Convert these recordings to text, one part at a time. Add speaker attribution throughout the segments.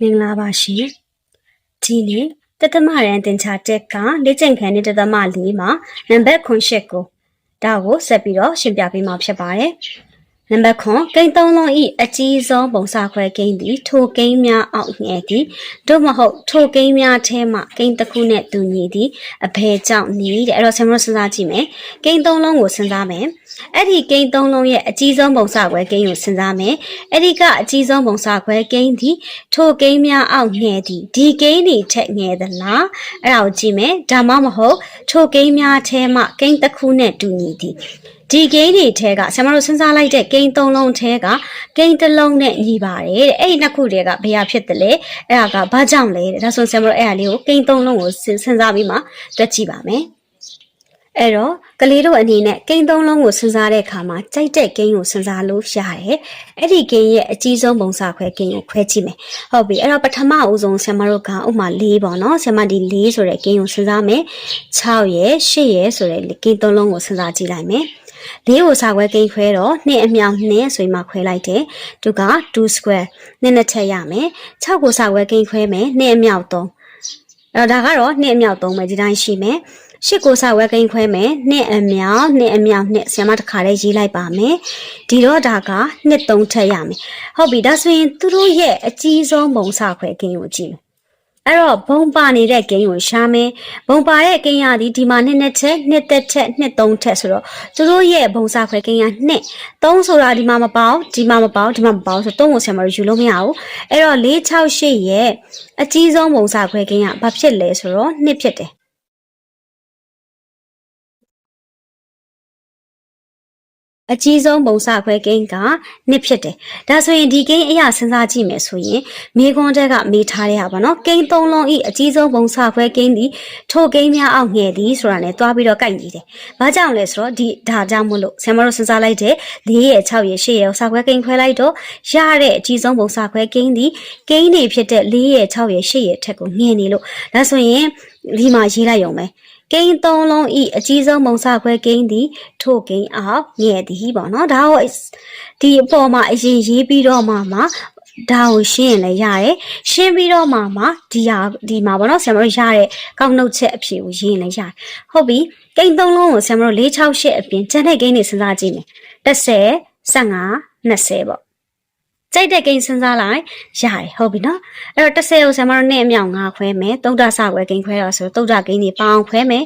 Speaker 1: မင်္ဂလာပါရှင်ဒီနေ့တသမရန်တင်ချတက်ကလေ့ကျင့်ခန်းနဲ့တသမလေးမှာနံပါတ်9ရှစ်ကိုဒါကိုဆက်ပြီးတော့ရှင်းပြပေးမှာဖြစ်ပါတယ်နံပါတ်9ကိန်းသုံးလုံးဤအကြီးဆုံးပုံစခွဲကိန်းသည်ထိုကိန်းများအောက်ငယ်သည်တို့မဟုတ်ထိုကိန်းများထဲမှကိန်းတစ်ခုနဲ့တူညီသည်အဘယ်ကြောင့်နည်းတဲ့အဲ့တော့ဆင်မတို့စဉ်းစားကြည့်မယ်ကိန်းသုံးလုံးကိုစဉ်းစားမယ် အဲ့ဒီကိန်းသုံးလုံးရဲ့အကြီးဆုံးပုံစခွဲကိန်းကိုစဉ်းစားမယ်အဲ့ဒီကအကြီးဆုံးပုံစခွဲကိန်းသည်ထိုကိန်းများအောက်ငယ်သည်ဒီကိန်းတွေထက်ငယ်သလားအဲ့ဒါကိုကြည့်မယ်ဒါမှမဟုတ်ထိုကိန်းများထဲမှကိန်းတစ်ခုနဲ့တူညီသည်ဒီကိန်းတွေထဲကဆရာမတို့စဉ်းစားလိုက်တဲ့ကိန်းသုံးလုံးထဲကကိန်းတစ်လုံးနဲ့ညီပါတယ်တဲ့အဲ့ဒီနှစ်ခုတည်းကဘယ်ဟာဖြစ်တယ်လဲအဲ့ဒါကဘာကြောင့်လဲတဲ့ဒါဆိုဆရာမတို့အဲ့ဒါလေးကိုကိန်းသုံးလုံးကိုစဉ်းစားပြီးမှတွက်ကြည့်ပါမယ် အဲ့တော့ကလေးတို့အနေနဲ့ကိန်းသုံးလုံးကိုစဉ်းစားတဲ့အခါမှာကြိုက်တဲ့ကိန်းကိုစဉ်းစားလို့ရတယ်။အဲ့ဒီကိန်းရဲ့အကြီးဆုံးပုံစခွဲကိန်းကိုခွဲကြည့်မယ်။ဟုတ်ပြီ။အဲ့တော့ပထမအဦးဆုံးဆရာမတို့ကဥပမာ၄ပေါ့နော်။ဆရာမဒီ၄ဆိုတဲ့ကိန်းကိုစဉ်းစားမယ်။6ရဲ့8ရဲ့ဆိုတဲ့ကိန်းသုံးလုံးကိုစဉ်းစားကြည့်လိုက်မယ်။လေးကိုစာခွဲကိန်းခွဲတော့2အမြောက်2ဆိုရင်မှခွဲလိုက်တယ်။သူက2 square နှစ်နှစ်ထက်ရမယ်။6ကိုစာခွဲကိန်းခွဲမယ်2အမြောက်3 အဲ့တော့ဒါကတော့2အမြောက်3ပဲဒီတိုင်းရှိမယ်။ရှစ်ကိုစာဝဲကိန်းခွဲမယ်နှစ်အမြောက်နှစ်အမြောက်နှစ်ဆရာမတစ်ခါလေးရေးလိုက်ပါမယ်ဒီတော့ဒါကနှစ်သုံးထက်ရမယ်ဟုတ်ပြီဒါဆိုရင်သူတို့ရဲ့အကြီးဆုံးပုံစခွဲကိန်းကိုကြည့်မယ် အဲ့တော့ဘုံပါနေတဲ့ကိန်းကိုရှာမယ်ဘုံပါတဲ့ကိန်းရသည်ဒီမှာနှစ်နှစ်ထက်နှစ်သက်ထက်နှစ်သုံးထက်ဆိုတော့သူတို့ရဲ့ဘုံစခွဲကိန်းကနှစ်သုံးဆိုတာဒီမှာမပေါဒီမှာမပေါဒီမှာမပေါဆိုတော့သုံးကိုဆရာမတို့ယူလို့မရဘူးအဲ့တော့၄6 8ရဲ့အကြီးဆုံးဘုံစခွဲကိန်းကဘာဖြစ်လဲဆိုတော့နှစ်ဖြစ်တယ် အကြီးဆုံးပုံစခွဲကိန်းကနှစ်ဖြစ်တယ်။ဒါဆိုရင်ဒီကိန်းအရာစဉ်းစားကြည့်မယ်ဆိုရင်မိခွန်းတက်ကမေးထားရပါတော့။ကိန်းသုံးလုံးဤအကြီးဆုံးပုံစခွဲကိန်းသည်ထိုကိန်းများအောက်ငယ်သည်ဆိုတာနဲ့တွားပြီးတော့ကိုက်ညီတယ်။ဘာကြောင့်လဲဆိုတော့ဒီဒါကြောင့်မို့လို့ဆရာမတို့စဉ်းစားလိုက်တဲ့၄ရဲ့6ရဲ့8ရဲ့စာခွဲကိန်းခွဲလိုက်တော့ရတဲ့အကြီးဆုံးပုံစခွဲကိန်းသည်ကိန်းတွေဖြစ်တဲ့၄ရဲ့6ရဲ့8ရဲ့ထက်ကိုငယ်နေလို့ဒါဆိုရင်ဒီမှာရေးလိုက်ရုံပဲ။ ကိန်းသုံးလုံးဤအကြီးဆုံးမုံစခွဲကိန်းသည်ထို့ကိန်းအောက်ငယ်သည်ပေါ့နော်ဒါကိုဒီအပေါ်မှာအရင်ရေးပြီးတော့မှမှဒါကိုရှင်းရင်လည်းရတယ်ရှင်းပြီးတော့မှမှဒီဟာဒီမှာပေါ့နော်ဆရာမတို့ရတဲ့ကောက်နှုတ်ချက်အဖြေကိုရေးရင်လည်းရတယ်ဟုတ်ပြီကိန်းသုံးလုံးကိုဆရာမတို့668အပြင်ကျန်တဲ့ကိန်းတွေစဉ်းစားကြည့်မယ်30 15 20ပေါ့ ကြိုက်တဲ့ကိန်းစဉ်းစားလိုက်ရတယ်ဟုတ်ပြီနော်အဲ့တော့30ကိုဆရာမတို့နဲ့အမြောက်5ခွဲမယ်သုဒ္ဓဆခွဲကိန်းခွဲတော့ဆိုသုဒ္ဓကိန်းတွေပေါအောင်ခွဲမယ်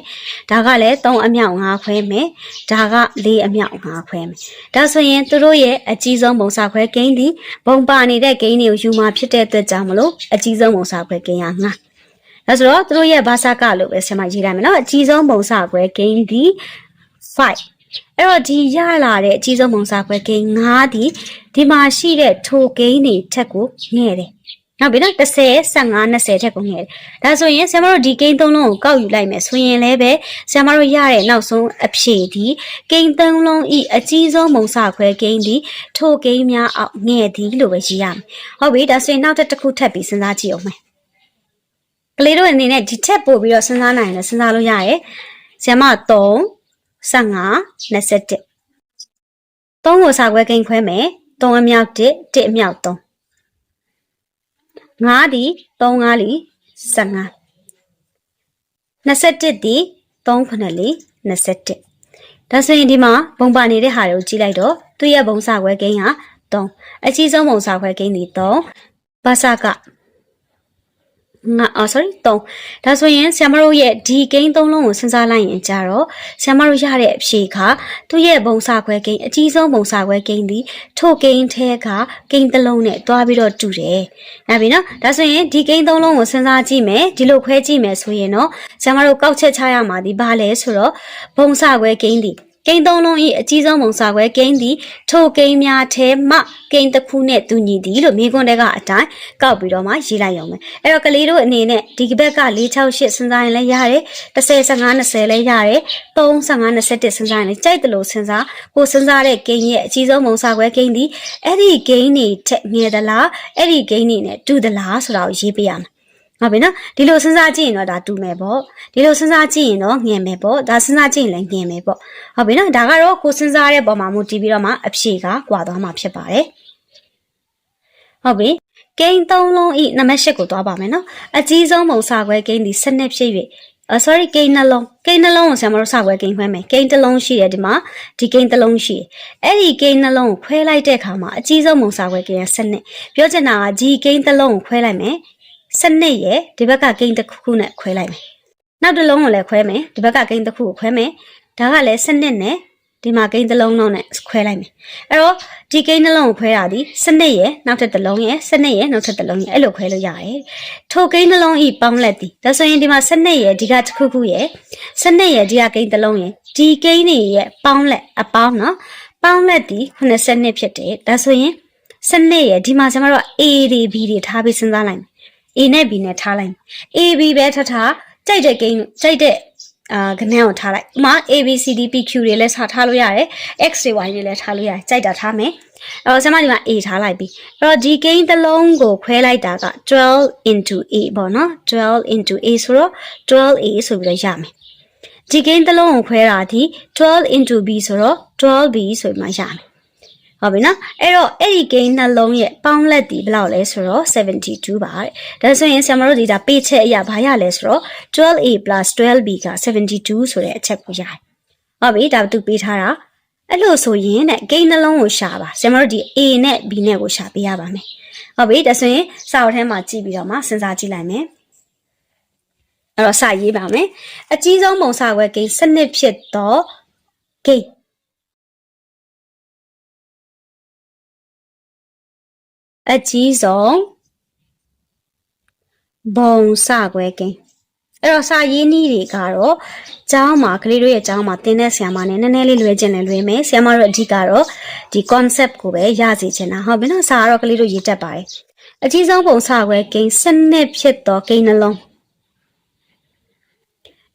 Speaker 1: ဒါကလည်း3အမြောက်5ခွဲမယ်ဒါက4အမြောက်5ခွဲမယ်ဒါဆိုရင်သူတို့ရဲ့အကြီးဆုံးပုံစခွဲကိန်းဒီဘုံပါနေတဲ့ကိန်းတွေကိုယူมาဖြစ်တဲ့အတွက်ကြောင့်မလို့အကြီးဆုံးပုံစခွဲကိန်းက5ဒါဆိုတော့သူတို့ရဲ့ဘာသာကလို့ပဲဆရာမရေးလိုက်မယ်နော်အကြီးဆုံးပုံစခွဲကိန်းဒီ5 အဲ့တော့ဒီရလာတဲ့အကြီးဆုံးပုံစခွဲကိန်း9ဒီဒီမှာရှိတဲ့ထိုကိန်းတွေထက်ကိုငဲ့တယ်နောက်ပြီးတော့30 15 20ထက်ကိုငဲ့တယ်ဒါဆိုရင်ဆရာမတို့ဒီကိန်းသုံးလုံးကိုကောက်ယူလိုက်မယ်ဆိုရင်လည်းပဲဆရာမတို့ရတဲ့နောက်ဆုံးအဖြေဒီကိန်းသုံးလုံးဤအကြီးဆုံးပုံစခွဲကိန်းဒီထိုကိန်းများအောက်ငဲ့သည်လို့ပဲရေးရမယ်ဟုတ်ပြီဒါဆိုရင်နောက်တစ်ခုထပ်ပြီးစဉ်းစားကြည့်အောင်မယ်ကလေးတို့အနေနဲ့ဒီထက်ပို့ပြီးတော့စဉ်းစားနိုင်တယ်စဉ်းစားလို့ရတယ်ဆရာမ3 15 21 3ကိုစာခွဲကိန်းခွဲမယ်3အမြောက်1 1အမြောက်3 5ဒီ3 5လီ15 21ဒီ3ခုနှစ်လီ21ဒါဆိုရင်ဒီမှာဘုံပါနေတဲ့ဟာတွေကိုကြည့်လိုက်တော့သူ့ရဲ့ဘုံစာခွဲကိန်းက3အကြီးဆုံးဘုံစာခွဲကိန်းဒီ3ဘာစာက ငါအော် sorry 3ဒါဆိုရင်ဆ iam မတို့ရဲ့ဒီဂိမ်း၃လုံးကိုစဉ်းစားလိုက်ရင်ကြတော့ဆ iam မတို့ရတဲ့အဖြေကသူ့ရဲ့ဘုံစာခွဲဂိမ်းအကြီးဆုံးဘုံစာခွဲဂိမ်းဒီထို့ဂိမ်းထဲကဂိမ်းတစ်လုံးနဲ့တွားပြီးတော့တူတယ်။နားပြီနော်။ဒါဆိုရင်ဒီဂိမ်း၃လုံးကိုစဉ်းစားကြည့်မယ်ဒီလိုခွဲကြည့်မယ်ဆိုရင်တော့ဆ iam မတို့ကောက်ချက်ချရမှာဒီဘာလဲဆိုတော့ဘုံစာခွဲဂိမ်းဒီ ကိန်းသုံးလုံး၏အကြီးဆုံးပုံစာခွဲကိန်းသည်ထိုကိန်းများထဲမှကိန်းတစ်ခုနဲ့တူညီသည်လို့မိခွန်းတဲကအတိုင်းကောက်ပြီးတော့မှရေးလိုက်ရုံပဲအဲ့တော့ကလေးတို့အနေနဲ့ဒီဘက်က468စဉ်းစားရင်လည်းရတယ်30 15 20လည်းရတယ်3 15 21စဉ်းစားရင်လည်းကြိုက်တယ်လို့စဉ်းစားကိုစဉ်းစားတဲ့ကိန်းရဲ့အကြီးဆုံးပုံစာခွဲကိန်းသည်အဲ့ဒီကိန်းတွေထက်ငယ်သလားအဲ့ဒီကိန်းတွေနဲ့တူသလားဆိုတာကိုရေးပြရမယ် ဟုတ်ပြီနော်ဒီလိုစဉ်းစားကြည့်ရင်တော့ဒါတူမယ်ပေါ့ဒီလိုစဉ်းစားကြည့်ရင်တော့ငြင်မယ်ပေါ့ဒါစဉ်းစားကြည့်ရင်လည်းငြင်မယ်ပေါ့ဟုတ်ပြီနော်ဒါကတော့ကိုစဉ်းစားတဲ့ပုံမှာမူတည်ပြီးတော့မှအဖြေကကွာသွားမှာဖြစ်ပါတယ်ဟုတ်ပြီကိန်း၃လုံးဤနံပါတ်၈ကိုသွားပါမယ်နော်အကြီးဆုံးပုံစာခွဲကိန်းဒီစနစ်ဖြစ်၍အ sorry ကိန်းနှလုံးကိန်းနှလုံးကိုဆရာမတို့စခွဲကိန်းခွဲမယ်ကိန်းတစ်လုံးရှိတယ်ဒီမှာဒီကိန်းတစ်လုံးရှိတယ်အဲ့ဒီကိန်းနှလုံးကိုခွဲလိုက်တဲ့အခါမှာအကြီးဆုံးပုံစာခွဲကိန်းကစနစ်ပြောချင်တာကဒီကိန်းတစ်လုံးကိုခွဲလိုက်မယ် စနစ်ရဲ့ဒီဘက်ကကိန်းတစ်ခုခုနဲ့ခွဲလိုက်မယ်နောက်တစ်လုံးကိုလည်းခွဲမယ်ဒီဘက်ကကိန်းတစ်ခုကိုခွဲမယ်ဒါကလည်းစနစ်နဲ့ဒီမှာကိန်းတစ်လုံးလုံးနဲ့ခွဲလိုက်မယ်အဲ့တော့ဒီကိန်းနှလုံးကိုခွဲတာဒီစနစ်ရဲ့နောက်ထပ်တစ်လုံးရဲ့စနစ်ရဲ့နောက်ထပ်တစ်လုံးရဲ့အဲ့လိုခွဲလို့ရတယ်ထိုကိန်းနှလုံးဤပေါင်းလက်ဒီဒါဆိုရင်ဒီမှာစနစ်ရဲ့ဒီကတစ်ခုခုရဲ့စနစ်ရဲ့ဒီကကိန်းတစ်လုံးရဲ့ဒီကိန်းတွေရဲ့ပေါင်းလက်အပေါင်းနော်ပေါင်းလက်ဒီ82ဖြစ်တယ်ဒါဆိုရင်စနစ်ရဲ့ဒီမှာကျွန်တော်တို့ A တွေ B တွေထားပြီးစဉ်းစားလိုက်မယ် A နဲ့ B နဲ့ထားလိုက်မယ် A B ပဲထားထားကြိုက်တဲ့ကိန်းကြိုက်တဲ့အာကနန်းကိုထားလိုက်ဥမာ A B C D P Q တွေလည်းထားထားလို့ရတယ် X တွေ Y တွေလည်းထားလို့ရတယ်ကြိုက်တာထားမယ်အဲ့တော့ဆရာမဒီမှာ A ထားလိုက်ပြီအဲ့တော့ဒီကိန်းတစ်လုံးကိုခွဲလိုက်တာက12 into A ပေါ့နော်12 into A ဆိုတော့ 12A ဆိုပြီးတော့ရမယ်ဒီကိန်းတစ်လုံးကိုခွဲတာဒီ12 into B ဆိုတော့ 12B ဆိုပြီးမှရမယ် ဟုတ်ပြီနော်အဲ့တော့အဲ့ဒီဂိမ်းနှလုံးရဲ့ပေါင်းလက်ဒီဘယ်လောက်လဲဆိုတော့72ပါတဲ့ဒါဆိုရင်ဆရာမတို့ဒီဒါပေးချက်အရာဘာရလဲဆိုတော့ 12a 12b က72ဆိုတဲ့အချက်ကိုရတယ်ဟုတ်ပြီဒါသူပေးထားတာအဲ့လိုဆိုရင်တဲ့ဂိမ်းနှလုံးကိုရှာပါဆရာမတို့ဒီ a နဲ့ b နဲ့ကိုရှာပေးရပါမယ်ဟုတ်ပြီဒါဆိုရင်စာအုပ်ထဲမှာကြည့်ပြီးတော့မှစဉ်းစားကြည့်လိုက်မယ်အဲ့တော့စာရေးပါမယ်အကြီးဆုံးပုံစာခွဲဂိမ်းစနစ်ဖြစ်တော့ဂိ အကြီးဆုံးဘုံစခွဲကိန်းအဲ့တော့စာရေးနည်းတွေကတော့ကျောင်းမှာကလေးတို့ရဲ့ကျောင်းမှာသင်တဲ့ဆရာမနဲ့နည်းနည်းလေးလွယ်ကျင်လည်းလွယ်မယ်ဆရာမတို့အဓိကတော့ဒီ concept ကိုပဲရစီချင်တာဟုတ်ပြီနော်စာကတော့ကလေးတို့ရေးတတ်ပါတယ်အကြီးဆုံးပုံစခွဲကိန်းစနစ်ဖြစ်သောကိန်းနှလုံး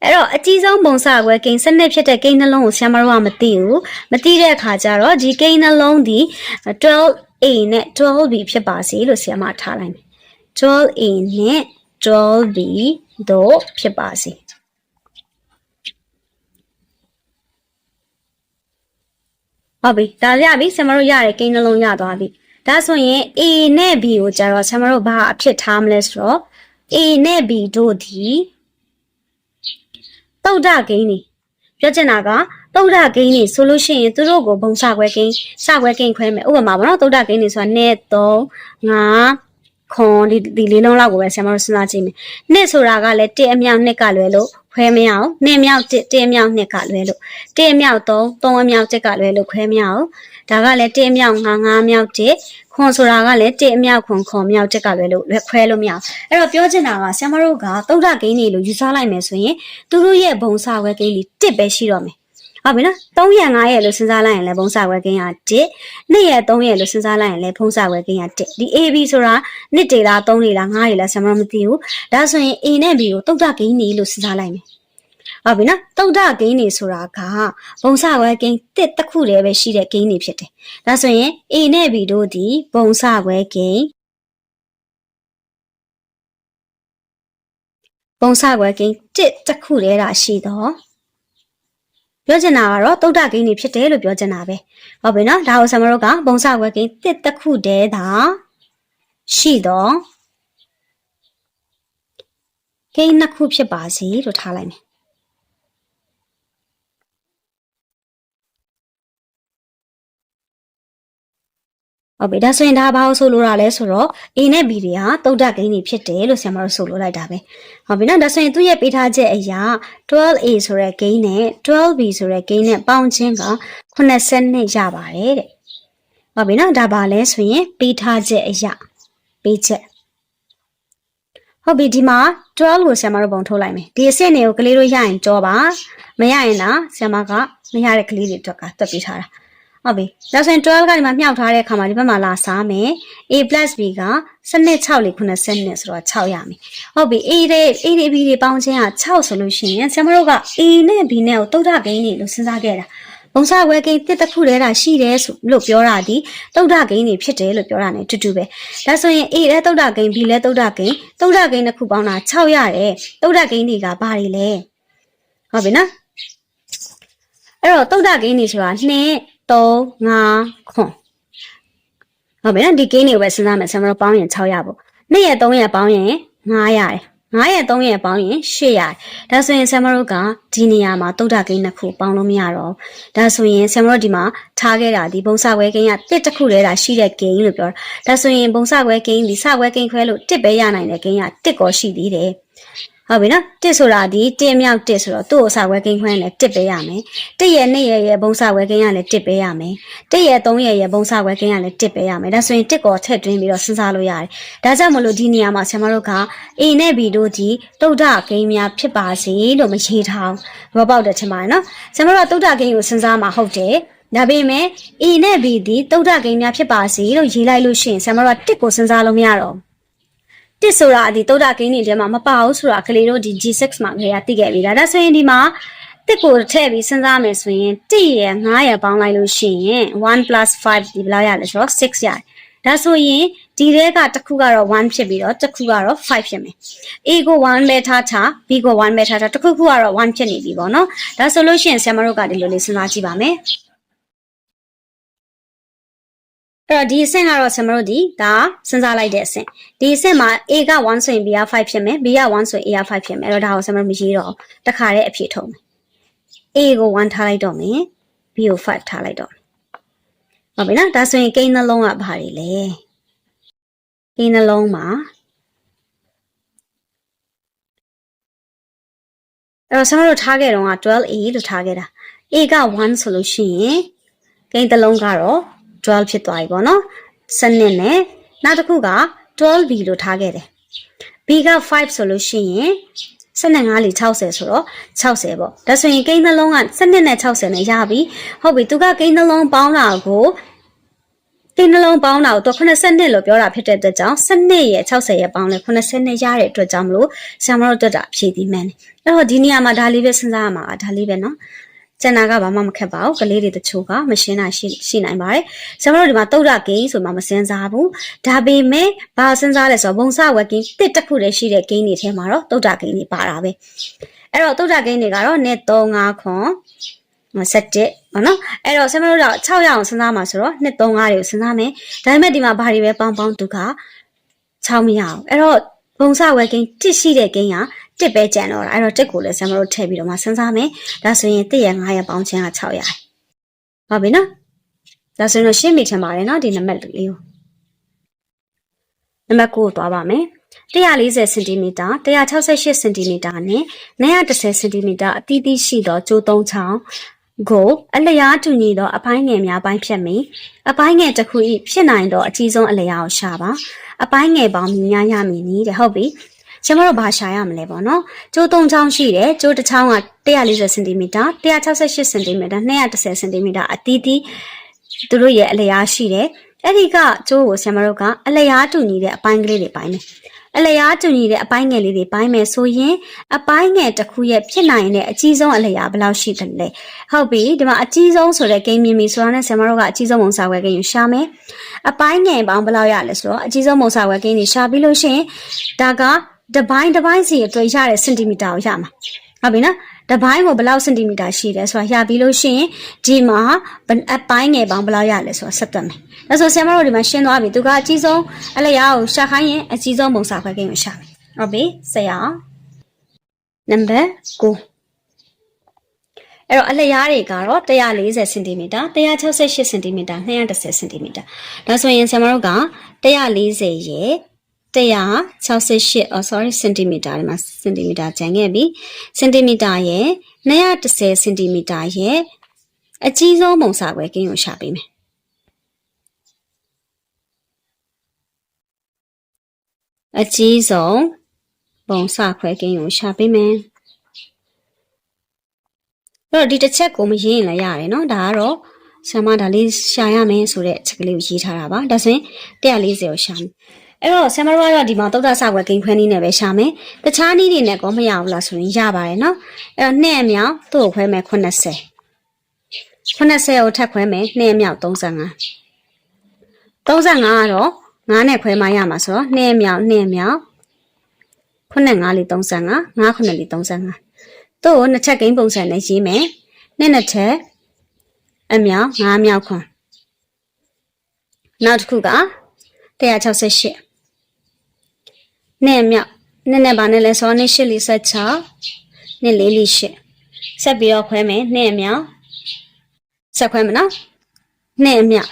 Speaker 1: အဲ့တော့အကြီးဆုံးပုံစခွဲကိန်းစနစ်ဖြစ်တဲ့ကိန်းနှလုံးကိုဆရာမတို့ကမသိဘူးမသိတဲ့အခါကျတော့ဒီကိန်းနှလုံးဒီ12 A နဲ့ 12B ဖြစ်ပါစေလို့ဆရာမထားလိုက်မယ် 12A နဲ့ 12B တို့ဖြစ်ပါစေဟုတ်ပြီဒါရပြီဆရာမတို့ရတဲ့ကိန်းနှလုံးရသွားပြီဒါဆိုရင် A နဲ့ B ကိုကြတော့ဆရာမတို့ဘာအဖြစ်ထားမလဲဆိုတော့ A နဲ့ B တို့ဒီတုတ်တကိန်းနေပြောချင်တာက တုတ်တကိန်းနေဆိုလို့ရှိရင်သူတို့ကိုဘုံစခွဲကိန်းစခွဲကိန်းခွဲမယ်ဥပမာပေါ့နော်တုတ်တကိန်းနေဆိုတာ1 3 5ခွန်ဒီဒီလေးလုံးလောက်ကိုပဲဆရာမတို့စဉ်းစားကြည့်မယ်။နှစ်ဆိုတာကလည်း1အမြောက်2ကလွယ်လို့ခွဲမရအောင်။2အမြောက်1 1အမြောက်2ကလွယ်လို့1အမြောက်3 3အမြောက်1ကလွယ်လို့ခွဲမရအောင်။ဒါကလည်း1အမြောက်5 5အမြောက်1ခွန်ဆိုတာကလည်း1အမြောက်ခွန်ခွန်အမြောက်1ကလွယ်လို့ခွဲလို့မရအောင်။အဲ့တော့ပြောချင်တာကဆရာမတို့ကတုတ်တကိန်းနေလို့ယူဆလိုက်မယ်ဆိုရင်သူတို့ရဲ့ဘုံစာခွဲကိန်းလေး1ပဲရှိတော့မယ်။ ဟုတ်ပြီနော်3ရက်5ရက်လို့စဉ်းစားလိုက်ရင်လည်းဘုံစာခွဲကိန်းက1 2ရက်3ရက်လို့စဉ်းစားလိုက်ရင်လည်းဘုံစာခွဲကိန်းက1ဒီ AB ဆိုတာ2ဒေလား3ဒေလား5ဒေလားဆရာမမသိဘူးဒါဆိုရင် A နဲ့ B ကိုတုတ်တကိန်းနေလို့စဉ်းစားလိုက်မယ်ဟုတ်ပြီနော်တုတ်တကိန်းနေဆိုတာကဘုံစာခွဲကိန်းတစ်တစ်ခုတည်းပဲရှိတဲ့ကိန်းနေဖြစ်တယ်ဒါဆိုရင် A နဲ့ B တို့ဒီဘုံစာခွဲကိန်းဘုံစာခွဲကိန်းတစ်တစ်ခုတည်းတာရှိတော့ ပြောချင်တာကတော့တုတ်တကိန်းနေဖြစ်တယ်လို့ပြောချင်တာပဲဟုတ်ပြီနော်ဒါကိုဆမတို့ကဘုံစဝဲကိန်းတစ်တစ်ခုတည်းသာရှိတော့ကိန်းနှစ်ခုဖြစ်ပါစေလို့ထားလိုက်မယ် ဟုတ်ပြီဒါဆိုရင်ဒါဘာလို့ဆိုလိုတာလဲဆိုတော့ A နဲ့ B တွေဟာတုတ်တကိန်းတွေဖြစ်တယ်လို့ဆရာမတို့ဆိုလိုလိုက်တာပဲဟုတ်ပြီနော်ဒါဆိုရင်သူ့ရဲ့ပေးထားချက်အရာ 12A ဆိုတဲ့ကိန်းနဲ့ 12B ဆိုတဲ့ကိန်းနဲ့ပေါင်းခြင်းက82ရပါတယ်တဲ့ဟုတ်ပြီနော်ဒါပါလဲဆိုရင်ပေးထားချက်အရာပေးချက်ဟုတ်ပြီဒီမှာ12ကိုဆရာမတို့ပုံထုတ်လိုက်မယ်ဒီအဆင့်တွေကိုကလေးတို့ရရင်ကြောပါမရရင်လားဆရာမကမရတဲ့ကလေးတွေအတွက်ကတွက်ပေးထားတာ ဟုတ်ပြီဒါဆိုရင်12ကဒီမှာမြှောက်ထားတဲ့အခါမှာဒီဘက်မှာလာစားမယ် a b ကစနစ်6လေး90ဆိုတော့6ရမယ်ဟုတ်ပြီ a တဲ့ a တွေ b တွေပေါင်းခြင်းက6ဆိုလို့ရှိရင်ဆရာမတို့က a နဲ့ b နဲ့ကိုတုတ်ထကိန်းနေလို့စဉ်းစားခဲ့တာဘုံစားဝဲကိန်းတစ်တစ်ခုတည်းတာရှိတယ်ဆိုလို့ပြောတာဒီတုတ်ထကိန်းနေဖြစ်တယ်လို့ပြောတာ ਨੇ တူတူပဲဒါဆိုရင် a လဲတုတ်ထကိန်း b လဲတုတ်ထကိန်းတုတ်ထကိန်းတစ်ခုပေါင်းတာ6ရတယ်တုတ်ထကိန်းတွေကဘာတွေလဲဟုတ်ပြီနော်အဲ့တော့တုတ်ထကိန်းနေဆိုတာ2 3 5ခွန်ဟုတ်ပြီနော်ဒီကိန်းတွေကိုပဲစဉ်းစားမယ်ဆရာမတို့ပေါင်းရင်6ရပေါ့2ရက်3ရက်ပေါင်းရင်9ရတယ်9ရက်3ရက်ပေါင်းရင်8ရတယ်ဒါဆိုရင်ဆရာမတို့ကဒီနေရာမှာတုတ်တာကိန်းတစ်ခုပေါင်းလို့မရတော့ဘူးဒါဆိုရင်ဆရာမတို့ဒီမှာထားခဲ့တာဒီဘုံစခွဲကိန်းကတစ်တစ်ခုတည်းတာရှိတဲ့ကိန်းလို့ပြောတာဒါဆိုရင်ဘုံစခွဲကိန်းဒီစခွဲကိန်းခွဲလို့တစ်ပဲရနိုင်တဲ့ကိန်းကတစ်ကောရှိသေးတယ် ဟုတ်ပြီနော်တစ်ဆိုတာဒီတစ်မြောက်တစ်ဆိုတော့သူ့ကိုစခွဲကိန်းခွဲနဲ့တစ်ပဲရမယ်တစ်ရဲ့နှစ်ရဲ့ရဲ့ဘုံစခွဲကိန်းကလည်းတစ်ပဲရမယ်တစ်ရဲ့သုံးရဲ့ရဲ့ဘုံစခွဲကိန်းကလည်းတစ်ပဲရမယ်ဒါဆိုရင်တစ်ကောထည့်သွင်းပြီးတော့စဉ်းစားလို့ရတယ်ဒါကြောင့်မလို့ဒီနေရာမှာဆရာမတို့က A နဲ့ B တို့ဒီတုတ်တကိန်းများဖြစ်ပါစေလို့မရေးထားဘူးဘောပေါက်တယ်ထင်ပါတယ်နော်ဆရာမတို့ကတုတ်တကိန်းကိုစဉ်းစားမှာဟုတ်တယ်ဒါပေမဲ့ A နဲ့ B ဒီတုတ်တကိန်းများဖြစ်ပါစေလို့ရေးလိုက်လို့ရှိရင်ဆရာမတို့ကတစ်ကိုစဉ်းစားလို့မရတော့ဘူး တစ်ဆိုတာဒီတုတ်တကိန်းတွေထဲမှာမပါဘူးဆိုတာကလေးတို့ဒီ G6 မှာခေရသိခဲ့ပြီလားဒါဆိုရင်ဒီမှာတစ်ကိုထည့်ပြီးစဉ်းစားမယ်ဆိုရင်1ရယ်9ရယ်ပေါင်းလိုက်လို့ရှိရင်1 5ဒီဘယ်လောက်ရလဲဆိုတော့6ရတယ်ဒါဆိုရင်ဒီထဲကတစ်ခုကတော့1ဖြစ်ပြီးတော့တစ်ခုကတော့5ဖြစ်မယ် A ကို1ပဲထားထား B ကို1ပဲထားထားတစ်ခုခုကတော့1ဖြစ်နေပြီပေါ့နော်ဒါဆိုလို့ရှိရင်ဆရာမတို့ကဒီလိုလေးစဉ်းစားကြည့်ပါမယ် အဲ့တော့ဒီအဆင့်ကတော့ဆရာမတို့ဒီဒါစဉ်းစားလိုက်တဲ့အဆင့်ဒီအဆင့်မှာ A က1ဆိုရင် B က5ဖြစ်မယ် B က1ဆိုရင် A က5ဖြစ်မယ်အဲ့တော့ဒါကိုဆရာမတို့မရေးတော့ဘူးတခါတည်းအဖြေထုတ်မယ် A ကို1ထားလိုက်တော့မယ် B ကို5ထားလိုက်တော့မယ်ဟုတ်ပြီနော်ဒါဆိုရင်ကိန်းနှလုံးကဘာတွေလဲကိန်းနှလုံးမှာအဲ့တော့ဆရာမတို့ထားခဲ့တော့က 12A လို့ထားခဲ့တာ A က1ဆိုလို့ရှိရင်ကိန်းတစ်လုံးကတော့ 12ဖြစ်သွားပြီပေါ့နော်စနစ်နဲ့နောက်တစ်ခုက 12B လို့ထားခဲ့တယ် B က5ဆိုလို့ရှိရင်စနစ်5လီ60ဆိုတော့60ပေါ့ဒါဆိုရင်ကိန်းနှလုံးကစနစ်နဲ့60နဲ့ရပြီဟုတ်ပြီသူကကိန်းနှလုံးပေါင်းတာကိုကိန်းနှလုံးပေါင်းတာကိုသူ82လို့ပြောတာဖြစ်တဲ့အတွက်ကြောင့်စနစ်ရဲ့60ရဲ့ပေါင်းလဲ82ရတဲ့အတွက်ကြောင့်မလို့ဆရာမတို့တက်တာဖြည့်ပြီးမှန်းတယ်အဲ့တော့ဒီနေရာမှာဒါလေးပဲစဉ်းစားရမှာဒါလေးပဲเนาะ ကျန်တာကဘာမှမခက်ပါဘူးကလေးတွေတချို့ကမရှင်းတာရှိရှိနိုင်ပါတယ်ဆရာမတို့ဒီမှာတုတ်ရဂိမ်းဆိုမှမစင်စားဘူးဒါပေမဲ့ဘာစဉ်းစားလဲဆိုတော့ဘုံစဝက်ဂိမ်းတစ်တစ်ခုတည်းရှိတဲ့ဂိမ်းတွေထဲမှာတော့တုတ်ရဂိမ်းတွေပါတာပဲအဲ့တော့တုတ်ရဂိမ်းတွေကတော့1 3 5ခွန်17ပေါ့နော်အဲ့တော့ဆရာမတို့က6ရအောင်စဉ်းစားမှာဆိုတော့2 3 5တွေကိုစဉ်းစားမယ်ဒါပေမဲ့ဒီမှာဘာတွေပဲပေါင်းပေါင်းသူက6မရအောင်အဲ့တော့ဘုံစဝက်ဂိမ်းတစ်ရှိတဲ့ဂိမ်းက တစ်ပဲကြံတော့တာအဲ့တော့တစ်ကိုလည်းဆရာမတို့ထည့်ပြီးတော့မှစဉ်းစားမယ်ဒါဆိုရင်တစ်ရ9ရပေါင်းခြင်းက6ရတယ်ဟုတ်ပြီနော်ဒါဆိုရင်တော့ရှင်းမိထင်ပါတယ်နော်ဒီနံပါတ်လေးကိုနံပါတ်9ကိုသွားပါမယ်140စင်တီမီတာ168စင်တီမီတာနဲ့910စင်တီမီတာအသီးသီးရှိသောကျိုးသုံးချောင်းကိုအလျားတူညီသောအပိုင်းငယ်များပိုင်းဖြတ်မီအပိုင်းငယ်တစ်ခု၏ဖြစ်နိုင်သောအကြီးဆုံးအလျားကိုရှာပါအပိုင်းငယ်ပေါင်းများရမည်နည်းတဲ့ဟုတ်ပြီ ကျမတို့ဘာရှာရမလဲပေါ့နော်ကျိုး၃ချောင်းရှိတယ်ကျိုးတစ်ချောင်းက140စင်တီမီတာ168စင်တီမီတာ210စင်တီမီတာအသီးသီးသူတို့ရဲ့အလျားရှိတယ်အဲ့ဒီကကျိုးကိုဆရာမတို့ကအလျားတူညီတဲ့အပိုင်းကလေးတွေပိုင်းမယ်အလျားတူညီတဲ့အပိုင်းငယ်လေးတွေပိုင်းမယ်ဆိုရင်အပိုင်းငယ်တစ်ခုရဲ့ဖြစ်နိုင်တဲ့အကြီးဆုံးအလျားဘယ်လောက်ရှိတယ်လဲဟုတ်ပြီဒီမှာအကြီးဆုံးဆိုတဲ့ဂိမ်းမြင်ပြီဆိုတာနဲ့ဆရာမတို့ကအကြီးဆုံးမုံစာဝဲဂိမ်းကိုရှာမယ်အပိုင်းငယ်ပေါင်းဘယ်လောက်ရလဲဆိုတော့အကြီးဆုံးမုံစာဝဲဂိမ်းတွေရှာပြီးလို့ရှိရင်ဒါက တပိုင်းတပိုင်းစီအတွက်ရတဲ့စင်တီမီတာကိုရမှာဟုတ်ပြီနော်တပိုင်းကိုဘယ်လောက်စင်တီမီတာရှိတယ်ဆိုတာရပြီးလို့ရှိရင်ဒီမှာအပိုင်းငယ်ပေါင်းဘယ်လောက်ရလဲဆိုတာဆက်သွက်မယ်ဒါဆိုဆရာမတို့ဒီမှာရှင်းသွားပြီသူကအကြီးဆုံးအလျားကိုရှာခိုင်းရင်အကြီးဆုံးပုံစံခွဲကိန်းကိုရှာမယ်ဟုတ်ပြီဆက်ရအောင်နံပါတ်9အဲ့တော့အလျားတွေကတော့140စင်တီမီတာ168စင်တီမီတာ210စင်တီမီတာဒါဆိုရင်ဆရာမတို့က140ရဲ့ 168 oh sorry စင်တီမီတာဒီမှာစင်တီမီတာကျန်ခဲ့ပြီစင်တီမီတာရဲ့210စင်တီမီတာရဲ့အကြီးဆုံးပုံစံခွဲကိန်းကိုရှာပေးမယ်အကြီးဆုံးပုံစခွဲကင်းကိုရှာပေးမယ်အဲ့တော့ဒီတစ်ချက်ကိုမရေးရင်လည်းရတယ်เนาะဒါကတော့ဆရာမဒါလေးရှာရမယ်ဆိုတဲ့အချက်ကလေးကိုရေးထားတာပါဒါဆိုရင်140ကိုရှာမယ် အဲ့တော့ဆမ်မရောရောဒီမှာတုတ်တာဆောက်ွယ်ဂိမ်းခွဲနည်းနဲ့ပဲရှာမယ်တခြားနည်းတွေနဲ့ကောမရဘူးလားဆိုရင်ရပါတယ်နော်အဲ့တော့နှစ်အမြောက်သူ့ကိုခွဲမယ်80 80ကိုထပ်ခွဲမယ်နှစ်အမြောက်35 35ကတော့9နဲ့ခွဲမှရမှာဆိုတော့2အမြောက်2အမြောက်95လေး35 59လေး35သူ့ကိုနှစ်ချက်ကိန်းပုံစံနဲ့ရေးမယ်နှစ်နှစ်ချက်အမြောက်9အမြောက်ခွန်နောက်တစ်ခုက168 နဲ့မြောက်နဲ့နဲ့ဗာနဲ့လဲဆိုတော့2 8 46နဲ့4 4 8ဆက်ပြီးတော့ခွဲမယ်နဲ့မြောက်ဆက်ခွဲမယ်နော်နဲ့မြောက်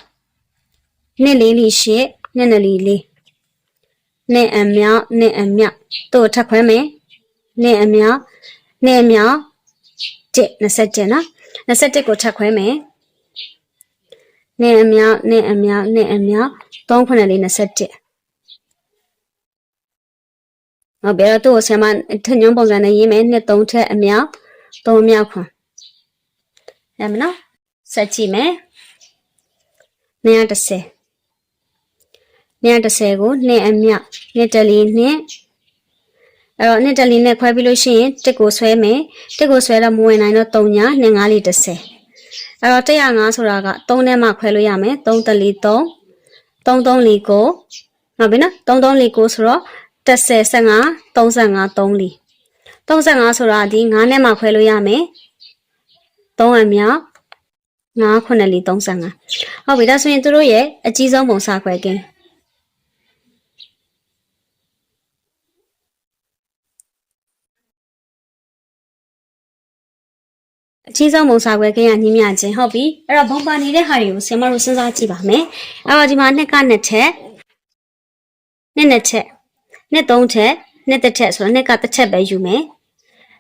Speaker 1: နဲ့4 4 8နဲ့နဲ့4 4နဲ့အမြောက်နဲ့အမြောက်တို့ထပ်ခွဲမယ်နဲ့အမြောက်နဲ့အမြောက်1 27နော်27ကိုထပ်ခွဲမယ်နဲ့အမြောက်နဲ့အမြောက်နဲ့အမြောက်3ခုနဲ့4 27 ဟုတ်ပြီအဲ့တော့သူ့ကိုဆရာမထညွှန်းပုံစံနဲ့ရေးမယ်နှစ်3ထက်အမြောက်3အမြောက်ခွန်ရမယ်နော်ဆက်ကြည့်မယ်230 230ကိုနှစ်အမြောက်နှစ်တလီနှစ်အဲ့တော့နှစ်တလီနဲ့ခွဲပြီးလို့ရှိရင်တစ်ကိုဆွဲမယ်တစ်ကိုဆွဲတော့မဝင်နိုင်တော့3ညာနှစ်5လီ30အဲ့တော့105ဆိုတာက3နဲ့မှခွဲလို့ရမယ်3တလီ3 3 3လီကိုဟုတ်ပြီနော်3 3လီကိုဆိုတော့ 30 15 35 3လီ35ဆိုတာဒီ9နဲ့မှခွဲလို့ရမယ်3အမြောက်9ခုနှစ်လီ35ဟုတ်ပြီဒါဆိုရင်တို့ရဲ့အကြီးဆုံးပုံစခွဲကင်းအကြီးဆုံးပုံစခွဲကင်းရညီမြချင်းဟုတ်ပြီအဲ့တော့ဘုံပါနေတဲ့ဟာတွေကိုဆင်မတို့စဉ်းစားကြည့်ပါမယ်အဲ့တော့ဒီမှာနှစ်ကနှစ်ထက်နှစ်နှစ်ထက် နှစ်သုံးထက်နှစ်တစ်ထက်ဆိုတော့နှစ်ကတစ်ချက်ပဲယူမယ်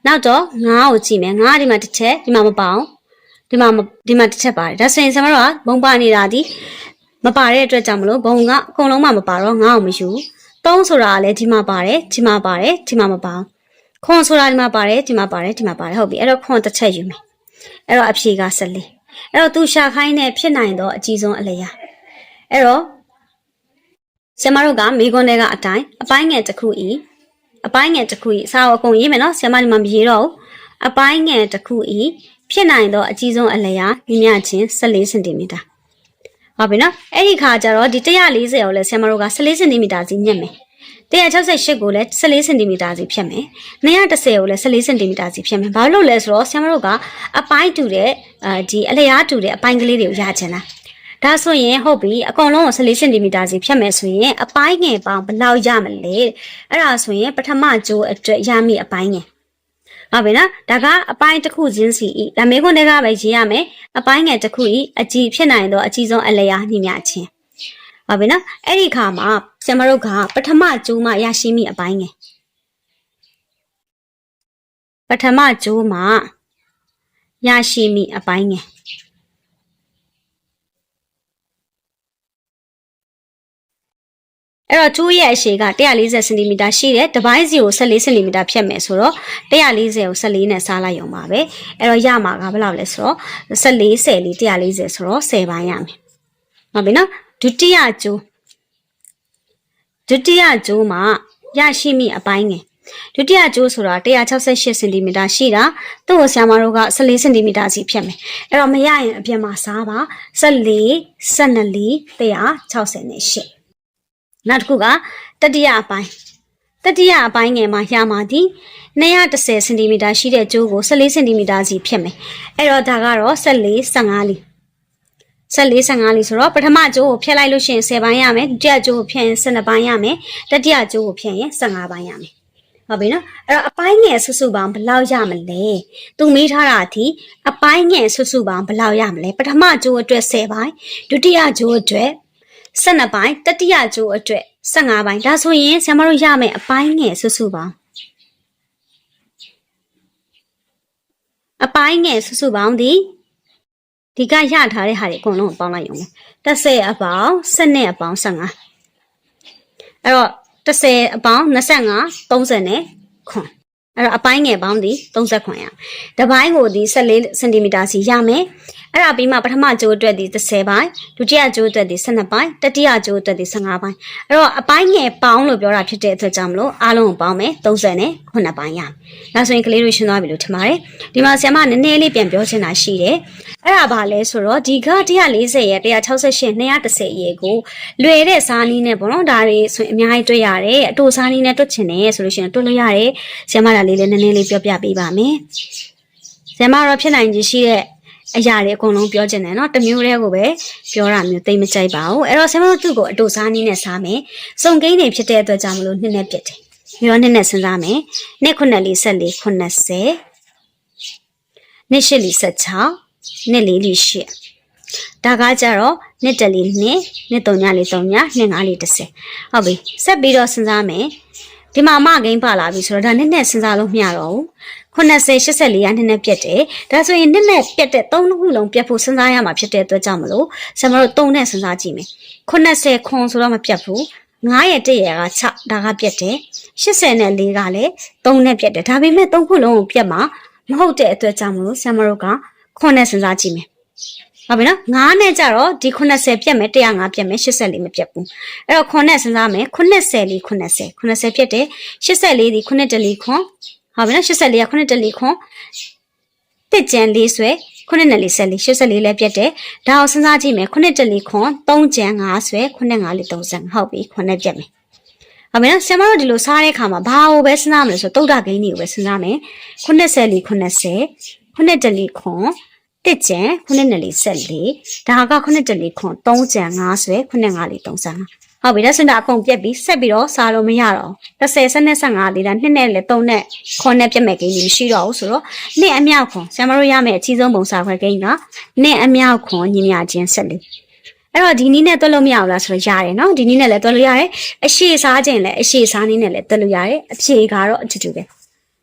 Speaker 1: နောက်တော့ငါးကိုကြည့်မယ်ငါးကဒီမှာတစ်ချက်ဒီမှာမပေါအောင်ဒီမှာမဒီမှာတစ်ချက်ပါတယ်ဒါဆိုရင်ဆင်မတို့ကဘုံပါနေတာဒီမပါတဲ့အတွက်ကြောင့်မလို့ဘုံကအကုန်လုံးမှမပါတော့ငါ့အောင်မယူသုံးဆိုတာကလည်းဒီမှာပါတယ်ဒီမှာပါတယ်ဒီမှာမပါအောင်ခွန်ဆိုတာဒီမှာပါတယ်ဒီမှာပါတယ်ဒီမှာပါတယ်ဟုတ်ပြီအဲ့တော့ခွန်တစ်ချက်ယူမယ်အဲ့တော့အဖြေက14အဲ့တော့သူရှာခိုင်းတဲ့ဖြစ်နိုင်သောအကြီးဆုံးအလျာအဲ့တော့ ဆင်မတို့ကမိကွန်းတွေကအတိုင်းအပိုင်းငယ်တစ်ခုဤအပိုင်းငယ်တစ်ခုဤစာအုပ်အကုန်ရေးမယ်နော်ဆင်မဒီမှာမရေးတော့ဘူးအပိုင်းငယ်တစ်ခုဤဖြစ်နိုင်သောအကြီးဆုံးအလျာညီမျှချင်း14စင်တီမီတာဟုတ်ပြီနော်အဲ့ဒီခါကျတော့ဒီ140ကိုလည်းဆင်မတို့က14စင်တီမီတာစီညက်မယ်168ကိုလည်း14စင်တီမီတာစီဖြတ်မယ်210ကိုလည်း14စင်တီမီတာစီဖြတ်မယ်ဘာလို့လဲဆိုတော့ဆင်မတို့ကအပိုင်းတူတဲ့အဲဒီအလျားတူတဲ့အပိုင်းကလေးတွေကိုရချင်တာ ဒါဆိုရင်ဟုတ်ပြီအကောင်လုံးကို14စင်တီမီတာစီဖြတ်မယ်ဆိုရင်အပိုင်းငယ်ပေါင်းဘယ်လောက်ရမလဲအဲ့ဒါဆိုရင်ပထမကျိုးအတွက်ရမည့်အပိုင်းငယ်ဟုတ်ပြီနော်ဒါကအပိုင်းတစ်ခုချင်းစီဤဒါမေခွန်းတွေကပဲရေးရမယ်အပိုင်းငယ်တစ်ခုဤအကြည့်ဖြစ်နိုင်သောအကြီးဆုံးအလျားနှိမြချင်းဟုတ်ပြီနော်အဲ့ဒီခါမှာဆင်မတို့ကပထမကျိုးမှရရှိမိအပိုင်းငယ်ပထမကျိုးမှရရှိမိအပိုင်းငယ် အဲ့တော့ကျိုးရဲ့အရှည်က140စင်တီမီတာရှိတယ်တပိုင်းစီကို14စင်တီမီတာဖြတ်မယ်ဆိုတော့140ကို14နဲ့စားလိုက်ရုံပါပဲအဲ့တော့ရမှာကဘယ်လောက်လဲဆိုတော့14 10လေး140ဆိုတော့10ပိုင်းရမယ်ဟုတ်ပြီနော်ဒုတိယကျိုးဒုတိယကျိုးမှာရရှိမိအပိုင်းငယ်ဒုတိယကျိုးဆိုတာ168စင်တီမီတာရှိတာသူ့ကိုဆရာမတို့က14စင်တီမီတာစီဖြတ်မယ်အဲ့တော့မရရင်အပြင်မှာစားပါ14 12လီ160နဲ့8 နောက်တစ်ခုကတတိယအပိုင်းတတိယအပိုင်းငယ်မှာရမှာဒီ210စင်တီမီတာရှိတဲ့ကျိုးကို14စင်တီမီတာစီဖြစ်မယ်အဲ့တော့ဒါကတော့14 15လီ14 15လီဆိုတော့ပထမကျိုးကိုဖြတ်လိုက်လို့ရှိရင်10ပိုင်းရမယ်ဒုတိယကျိုးကိုဖြတ်ရင်12ပိုင်းရမယ်တတိယကျိုးကိုဖြတ်ရင်15ပိုင်းရမယ်ဟုတ်ပြီနော်အဲ့တော့အပိုင်းငယ်စုစုပေါင်းဘယ်လောက်ရမလဲသူမေးထားတာအထိအပိုင်းငယ်စုစုပေါင်းဘယ်လောက်ရမလဲပထမကျိုးအတွက်10ပိုင်းဒုတိယကျိုးအတွက် 12ပိုင်းတတိယကျိုးအတွက်15ပိုင်းဒါဆိုရင်ဆရာမတို့ရမယ်အပိုင်းငယ်စုစုပေါင်းအပိုင်းငယ်စုစုပေါင်းဒီဒီကရထားတဲ့ဟာတွေအကုန်လုံးကိုပေါင်းလိုက်ရုံပဲ30အပေါင်း12အပေါင်း15အဲ့တော့30အပေါင်း25 30နဲ့ခွန်အဲ့တော့အပိုင်းငယ်ပေါင်းဒီ30ခွန်ရတပိုင်းကိုဒီ14စင်တီမီတာစီရမယ်အဲ့ဒါပြီးမှပထမကျိုးအတွက်ဒီ30ပိုင်းဒုတိယကျိုးအတွက်ဒီ12ပိုင်းတတိယကျိုးအတွက်ဒီ15ပိုင်းအဲ့တော့အပိုင်းငယ်ပေါင်းလို့ပြောတာဖြစ်တဲ့အတွက်ကြောင့်မလို့အားလုံးကိုပေါင်းမယ်30နဲ့9ပိုင်းရမယ်ဒါဆိုရင်ကလေးတို့ရှင်းသွားပြီလို့ထင်ပါတယ်ဒီမှာဆရာမနည်းနည်းလေးပြန်ပြောချင်တာရှိတယ်အဲ့ဒါဘာလဲဆိုတော့ဒီက140ရဲ့168 210ရေကိုလွယ်တဲ့စားနည်းနဲ့ပေါ့နော်ဒါတွေဆိုရင်အများကြီးတွေ့ရတယ်အတူစားနည်းနဲ့တွက်ချင်တယ်ဆိုလို့ရှိရင်တွက်လို့ရတယ်ဆရာမဒါလေးလည်းနည်းနည်းလေးပြောပြပေးပါမယ်ဆရာမတော့ဖြစ်နိုင်ခြင်းရှိတဲ့ အရာတွေအကုန်လုံးပြောချင်တယ်เนาะတစ်မျိုးတည်းကိုပဲပြောတာမျိုးတိတ်မကြိုက်ပါဘူးအဲ့တော့ဆင်မတို့သူ့ကိုအတူစားနည်းနဲ့စားမယ်စုံကိန်းတွေဖြစ်တဲ့အတွက်ကြောင့်မလို့နှစ်နဲ့ပြစ်တယ်ပြီးတော့နှစ်နဲ့စဉ်းစားမယ်နှစ်ခုနှစ်လေးဆက်လေး90နှစ်ရှစ်လေးဆက်6နှစ်လေးလေးရှစ်ဒါကကြတော့နှစ်တလေးနှစ်နှစ်သုံးညလေးသုံးညနှစ်ငါးလေး30ဟုတ်ပြီဆက်ပြီးတော့စဉ်းစားမယ်ဒီမှာအမကိန်းပါလာပြီဆိုတော့ဒါနှစ်နဲ့စဉ်းစားလို့မရတော့ဘူး 90 84ရနှစ်နဲ့ပြတ်တယ်ဒါဆိုရင်နှစ်နဲ့ပြတ်တဲ့သုံးခုလုံးပြတ်ဖို့စဉ်းစားရမှာဖြစ်တဲ့အတွက်ကြောင့်မလို့ဆရာမတို့သုံးနဲ့စဉ်းစားကြည့်မယ်90ခွန်ဆိုတော့မပြတ်ဘူး9ရဲ့1ရဲ့က6ဒါကပြတ်တယ်80နဲ့4ကလည်း3နဲ့ပြတ်တယ်ဒါပေမဲ့3ခုလုံးကိုပြတ်မှာမဟုတ်တဲ့အတွက်ကြောင့်မလို့ဆရာမတို့ကခွန်နဲ့စဉ်းစားကြည့်မယ်ဟုတ်ပြီနော်9နဲ့ကြတော့ဒီ80ပြတ်မယ်105ပြတ်မယ်84မပြတ်ဘူးအဲ့တော့ခွန်နဲ့စဉ်းစားမယ်90လေး90 90ပြတ်တယ်84ဒီ9တလီခွန် ဟုတ်ပြီနော်84က9တလီခွန်တစ်ကြံလေးဆွဲ9နဲ့လေးဆက်လေး84လည်းပြတ်တယ်ဒါအောင်စဉ်းစားကြည့်မယ်9တလီခွန်3ကြံ5ဆွဲ9 5လေး35ဟုတ်ပြီ9နဲ့ပြတ်မယ်ဟုတ်ပြီနော်ဆရာမတို့ဒီလိုစားတဲ့အခါမှာဘာကိုပဲစဉ်းစားမလဲဆိုတော့တုတ်တာဂိမ်းတွေကိုပဲစဉ်းစားမယ်90လီ90 9တလီခွန် တစ်ကြံ9နဲ့လေးဆက်လေးဒါက9တလီခွန်3ကြံ5ဆွဲ9 5လေး35ဟုတ်ပြီဒါဆိုတော့အကုန်ပြက်ပြီးဆက်ပြီးတော့စားလို့မရတော့30ဆက်နဲ့15လေးဒါနှစ်နဲ့လည်း3နဲ့ခွန်နဲ့ပြက်မဲ့ဂိမ်းကြီးမရှိတော့ဘူးဆိုတော့နှစ်အမြောက်ခွန်ဆရာမတို့ရမယ့်အကြီးဆုံးပုံစားခွဲဂိမ်းကနှစ်အမြောက်ခွန်ညီမြချင်းဆက်လေးအဲ့တော့ဒီနည်းနဲ့တွက်လို့မရဘူးလားဆိုတော့ရတယ်နော်ဒီနည်းနဲ့လည်းတွက်လို့ရတယ်အရှိစားခြင်းလည်းအရှိစားနည်းနဲ့လည်းတွက်လို့ရတယ်အဖြေကတော့အတူတူပဲ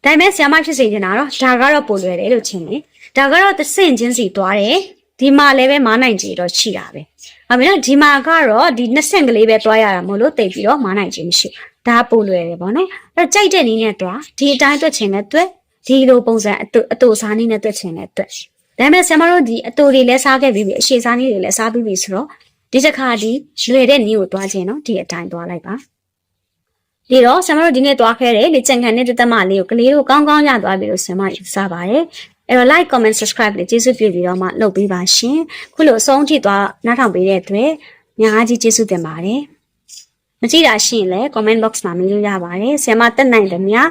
Speaker 1: ဒါပေမဲ့ဆရာမဖြစ်စေချင်တာတော့ဒါကတော့ပိုလွယ်တယ်လို့ချင်းတယ် ဒါကတော့သစင့်ချင်းစီသွားတယ်ဒီမှာလည်းပဲမားနိုင်ကြီးတော့ရှိတာပဲဟုတ်ပြီနော်ဒီမှာကတော့ဒီ20ကလေးပဲတွားရတာမို့လို့တိတ်ပြီးတော့မားနိုင်ခြင်းမရှိဘူးဒါပိုလွယ်တယ်ပေါ့နော်အဲ့တော့ကြိုက်တဲ့နည်းနဲ့တွားဒီအတိုင်းတွက်ချင်တဲ့တွက်ဒီလိုပုံစံအတူအတူစားနည်းနဲ့တွက်ချင်တဲ့တွက်ဒါပေမဲ့ဆရာမတို့ဒီအတူတွေလည်းစားခဲ့ပြီးပြီအရှိစားနည်းတွေလည်းစားပြီးပြီဆိုတော့ဒီတစ်ခါဒီလွယ်တဲ့နည်းကိုတွားခြင်းနော်ဒီအတိုင်းတွားလိုက်ပါဒီတော့ဆရာမတို့ဒီနေ့တွားခဲ့တယ်လေကြံခံတဲ့တသမလေးကိုကလေးတို့ကောင်းကောင်းရသွားပြီလို့ဆရာမယူဆပါတယ် အဲ့တော့ like comment subscribe လေးကျေးဇူးပြုပြီးတော့မှလုပ်ပေးပါရှင်ခုလိုအဆုံးထိသွားနားထောင်ပေးတဲ့အတွက်များကြီးကျေးဇူးတင်ပါတယ်မကြည့်တာရှိရင်လည်း comment box မှာမေးလို့ရပါတယ်ဆရာမတက်နိုင်တယ်များ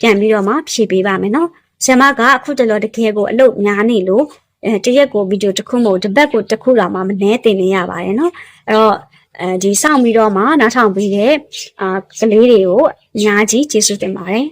Speaker 1: ပြန်ပြီးတော့မှဖြည့်ပေးပါမယ်နော်ဆရာမကအခုတလောတကယ်ကိုအလုပ်များနေလို့အဲတရက်ကိုဗီဒီယိုတစ်ခုမဟုတ်တစ်ပတ်ကိုတစ်ခုလောက်မှမနှဲတင်နေရပါတယ်နော်အဲ့တော့အဲဒီစောင့်ပြီးတော့မှနားထောင်ပေးတဲ့အာကလေးတွေကိုအများကြီးကျေးဇူးတင်ပါတယ်